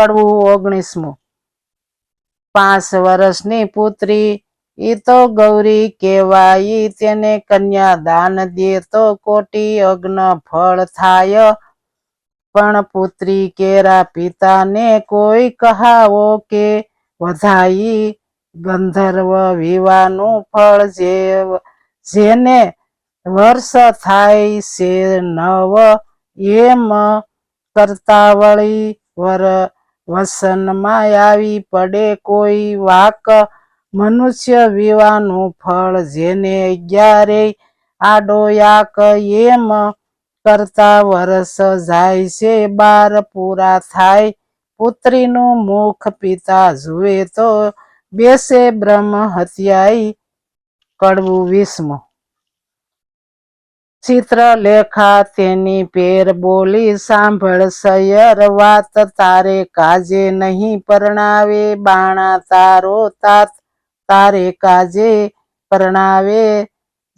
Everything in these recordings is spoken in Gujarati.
કડવું ઓગણીસમું. પાંચ વર્ષની પુત્રી, ઈ તો ગૌરી કહેવાય, તેને કન્યા દાન દે તો કોટી અગ્ન ફળ થાય. પણ પુત્રી કેરા પિતાને કોઈ કહાવો કે વધાઈ. ગંધર્વ વિવાનું ફળ જે જેને વર્ષ થાય છે નવ, એમ કરતા વળી વર વસનમાં આવી પડે કોઈ વાક. મનુષ્ય વિવાનું ફળ જેને અગિયારે આડો યાક એમ કરતા વરસ જાય છે. બાર પૂરા થાય. પુત્રીનું મુખ પિતા જુએ તો બેસે બ્રહ્મ હત્યાઈ કડવું વીસમું ચિત્રલેખા તેની પેર બોલી સાંભળ, સયર વાત તારે કાજે નહીં પરણાવે, બાણા તારો તાત તારે કાજે પરણાવે,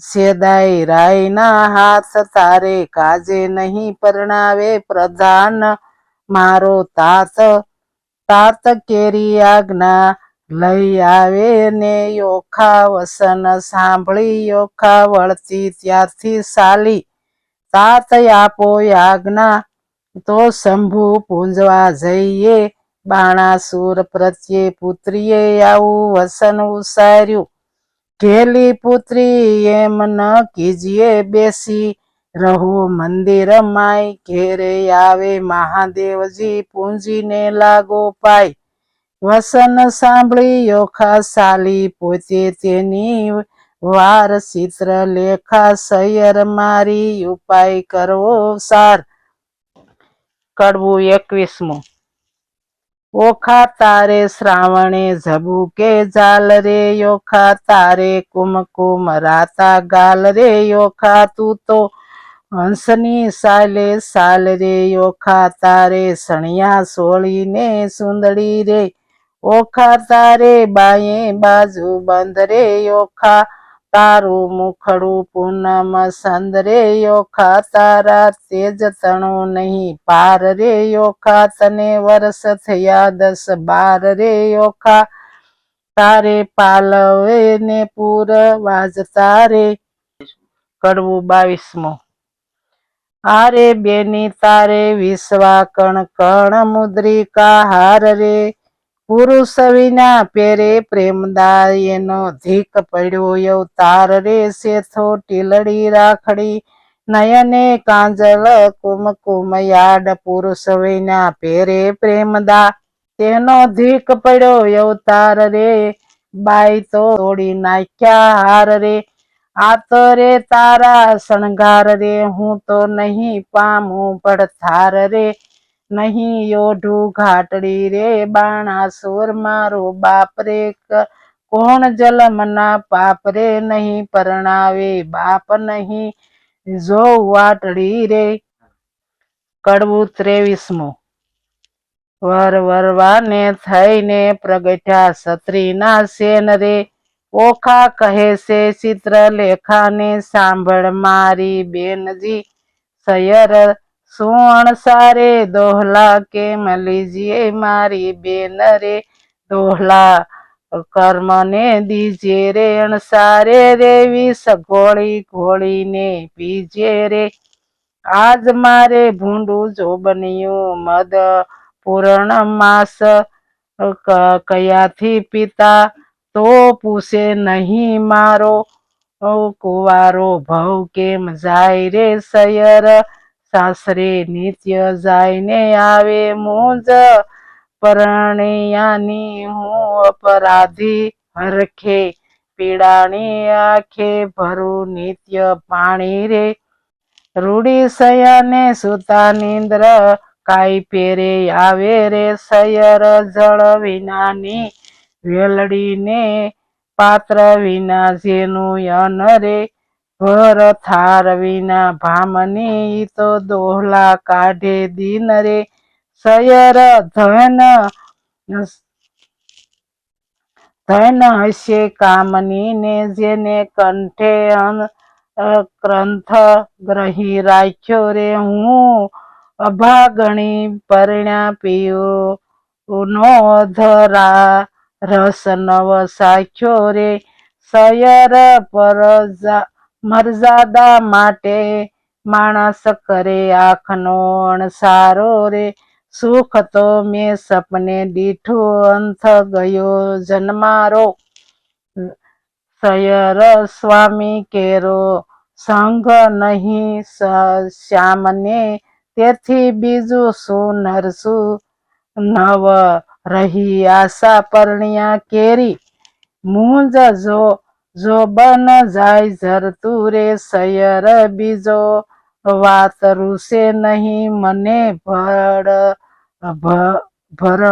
સેદાઈ રાયના હાથ તારે કાજે નહીં પરણાવે, પ્રધાન મારો તાત તાત કેરી આજ્ઞા લઈ આવે ને યોખા વસન સાંભળી, યોખા વળતી ત્યારથી સાલી. તાત આપો આજ્ઞા તો શંભુ પૂંજવા જઈએ. બાણાસુર પ્રત્યે પુત્રીએ આવું વસન ઉસાર્યું. ઘેલી પુત્રી એમ ન કીજીએ બેસી. રહો મંદિર માય ઘેરે આવે મહાદેવજી, પૂંજીને લાગો પાય. વસન સાંભળી યોખા સાલી પોતે તેની વાર ચિત્ર લેખા સૈયર મારી ઉપાય કરવો સાર. કડવું એકવીસમું. ઓખા તારે શ્રાવણે ઝબુકે જાલ રે? યોખા તારે કુમકુમ રાતા ગાલ રે? યોખા તું તો હંસની સાલે સાલ રે? યોખા તારે સણિયા સોળીને સુંદડી રે? ઓખા તારે બાયે બાજુ બંધ રે ઓખા, તારું મુખડું પૂનમ સંદ રે ઓખા, તારા તેજ તણું નહીં પાર રે ઓખા, તને વર્ષ થયા દસ બાર રે ઓખા. તારે પાલવે ને પૂર વાજતા રે કડવું બાવીસમો. આરે બેની તારે વિશ્વા કણ કણ મુદ્રિકા હાર રે પુરુષ વિના પેરે પ્રેમદા એનો ધીક પડ્યો અવતાર રે શેથો ટીલડી રાખડી, નયને કાંજલ કુમકુમ યાડ પુરુષ વિના પેરે પ્રેમદા. તેનો ધીક પડ્યો અવતાર રે, બાઈ તો તોડી નાખ્યા હાર રે. આતરે તારા શણગાર રે, હું તો નહીં પામું પડથાર રે. નહીં યોઢું ઘાટડી રે બાણાસુર મારો બાપ રે કોણ જલમના પાપ રે નહીં, પરણાવે બાપ નહીં, જો વાટડી રે કડવું ત્રેવીસમું. વર વરવાને થઈને પ્રગટ્યા સત્રીના સેન રે, ઓખા કહે છે ચિત્ર લેખાને સાંભળ મારી બેનજી સયર શું સારે દોહલા કેમ લીજીએ મારી બેન રે દોહલા, કર્મને દીજે રે અણસારે રે વિષ ઘોળી ઘોળીને પીજે રે. આજ મારે ભૂંડું જોબનિયું, મદ પૂર્ણ માસ કયાથી પિતા? તો પૂછે નહીં મારો, કુવારો ભવ કેમ જાય રે સયર? સાસરે નિત્ય જાઈને આવે મોજ. પરણિયાની હું અપરાધી હરખે પીડાણી આંખે ભરું નિત્ય પાણી રે. રૂડી સયાને સુતા નિંદ્ર કાઈ પેરે આવે રે સયર જળ વિનાની વેલડીને પાત્ર વિના જેનું યન રે. ભર થાર વિના ભામની તો દોહલા કાઢે દિન રે. સયર ધન ધન હશે કામની ને જેને કંઠે ગ્રંથ ગ્રહી રાખ્યો રે. હું અભાગણી પરણ્યા પીયો નો ધરા રસ નવ સાખ્યો રે. સયર પર મર્યાદા માટે માણસ કરે આંખનો અણસારો રે. સુખ તો મેં સપને દીઠું અંત ગયો જન્મારો. સયર સ્વામી કેરો, સંગ નહીં શ્યામને. તેથી બીજું શું નરસું? નવ રહી આશા પરણ્યા કેરી. મૂંજ જો જો બન જાય જરતું રે સયર બીજો, વાત રૂસે નહીં મને ભર ભર,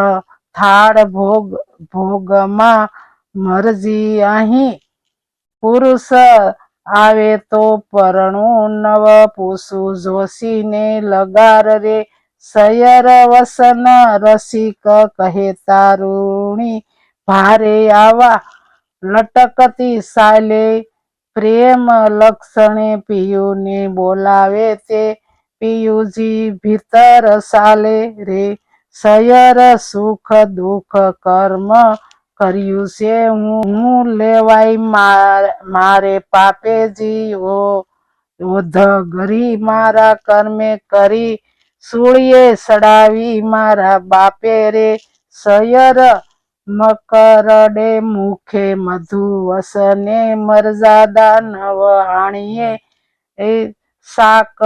થાળ ભોગ, ભોગમાં મરજી અહીં. પુરુષ આવે તો પરણું નવ પૂછું જોશીને લગાર રે સયર વસન, રસિક કહે તારુણી, ભારે આવા લટકતી સાલે પ્રેમ લક્ષણે પિયુને બોલાવે તે પિયુજી ભીતર સાલે રે, સયર સુખ દુઃખ કર્મ કર્યું છે. હું હું લેવાય માર- પાપેજી ઓ ઓધ ગરી મારા કર્મે કરી, સૂળીએ સડાવી મારા બાપે રે, સયર મકરડે મુખે મધુ વસને મરજાદા નવ આણીએ એ શાક,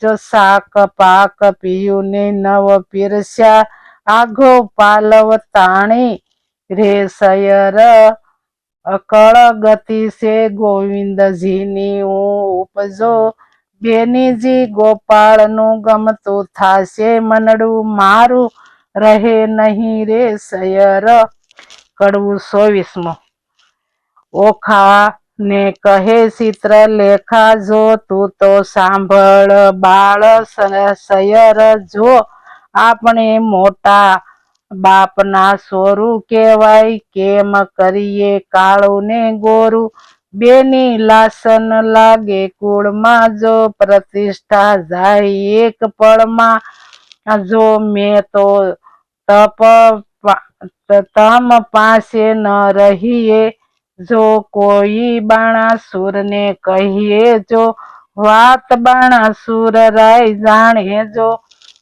જો શાક પાક પીયુને નવ પીરસ્યા. આઘો પાલવ તાણી રે સયર. અકળ ગતિ છે ગોવિંદજીની ઉપજો. બેનીજી ગોપાળનું ગમતું થાશે મનડું મારું. રહે નહીં રે સયર. કડવું ચોવીસમું ઓખા ને કહે ચિત્ર લેખા જો તું તો સાંભળ બાળ સયર, જો આપણે મોટા બાપના સોરું કહેવાય, કેમ કરીએ કાળું ને ગોરું? બેની લાસન લાગે કુળમાં, જો પ્રતિષ્ઠા જાય એક પળમાં. જો મેં તો તપ તમ પાસે ન રહીએ. જો કોઈ બાણાસુરને કહીએ, જો વાત બાણાસુર રાય જાણે, જો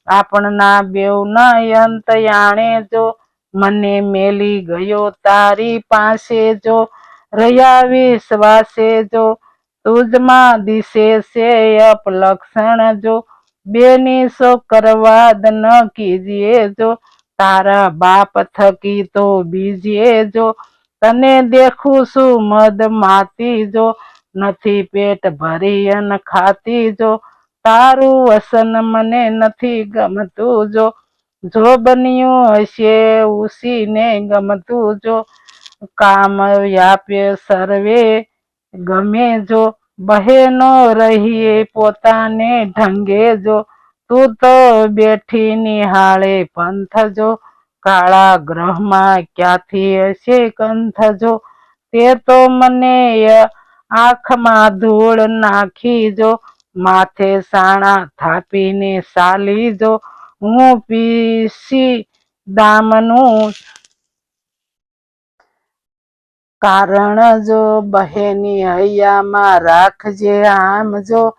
આપણા બેવના અંત યાણે જો મને મેલી ગયો તારી પાસે, જો રહ્યા વિશ્વાસે, જો તુજમાં દિશે છે અપલક્ષણ, જો બેની શો કરવાદ ન કીજીએ, જો તારા બાપ થકી તો બીજે જો તને દેખું છું મદ માતી જો, નથી પેટ ભરી અન ખાતી જો, તારું વસન મને નથી ગમતું જો જો બન્યું હશે ઉસીને ગમતું જો, કામ વ્યાપે સર્વે ગમે જો, બહેનો રહીએ પોતાને ઢંગે જો તું તો બેઠી નિહાળે પંથ જો, કાળા ગ્રહમાં ક્યાંથી હશે કંથ જો? તે તો મને આંખમાં ધૂળ નાખી જો, માથે સાણા થાપીને સાલી જો. હું પીસી દામનું કારણ જો, બહેની હૈયામાં રાખજે આમ જો.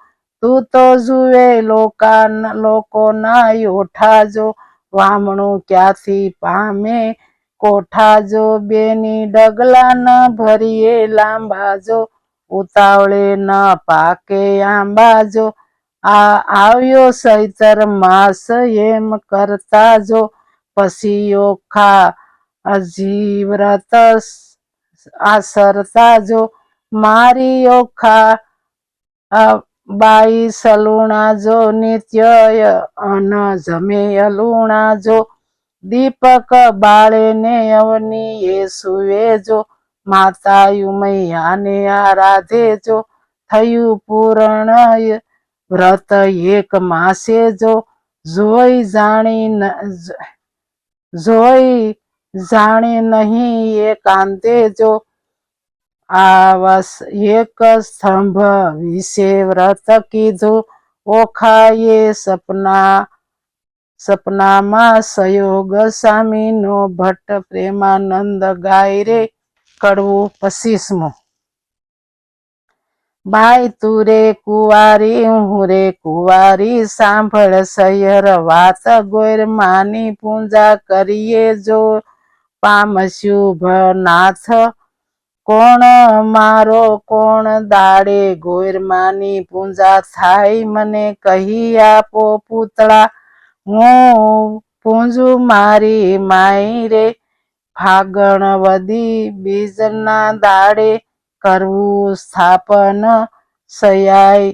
તું તો જુએ, લોકા લોકોના યોઠા જો વામણું ક્યાંથી પામે? કોઠા જો બેની ડગલા ન ભરીએ લાંબા જો ઉતાવળે ન પાકે આંબા જો આ આવ્યો સૈતર માસ, એમ કરતા જો પછી ઓખા અજીવ્રત આસરતા જો મારી ઓખા બાઈ સલુણા જો નિત્ય અન જમે અલુણા જો. દીપક બાળે ને અવની એ સુવેજો માતા યુમૈયાને આરાધે જો. થયું પૂરણ વ્રત એક માસે જો. જોઈ જાણી જોઈ જાણે નહીં એ કાંતે જો. આવસ એક સ્તંભ વિશે વ્રત કીધું ઓખાએ સપના સપનામાં સયોગ સ્વામીનો ભટ્ટ પ્રેમાનંદ ગાય રે કડવું પચીસમું બાઈ તું રે કુંવારી હું રે કુંવારી સાંભળ સૈયર વાત ગોર માની પૂજા કરીએ જો પામસ્યું ભનાથ કોણ મારો, કોણ દાડે? ગોરમાની પૂંજા થાય, મને કહી આપો પૂતળા. હું પૂંજું મારી માઈ રે, ફાગણ વધી બીજના દાડે કરવું સ્થાપન. સયાય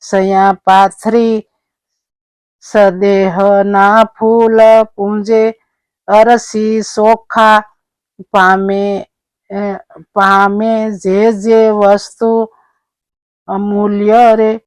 સયા પાથરી, સદેહના ફૂલ પૂંજે અરસી સોખા. પામે પામે જે જે વસ્તુ અમૂલ્ય રે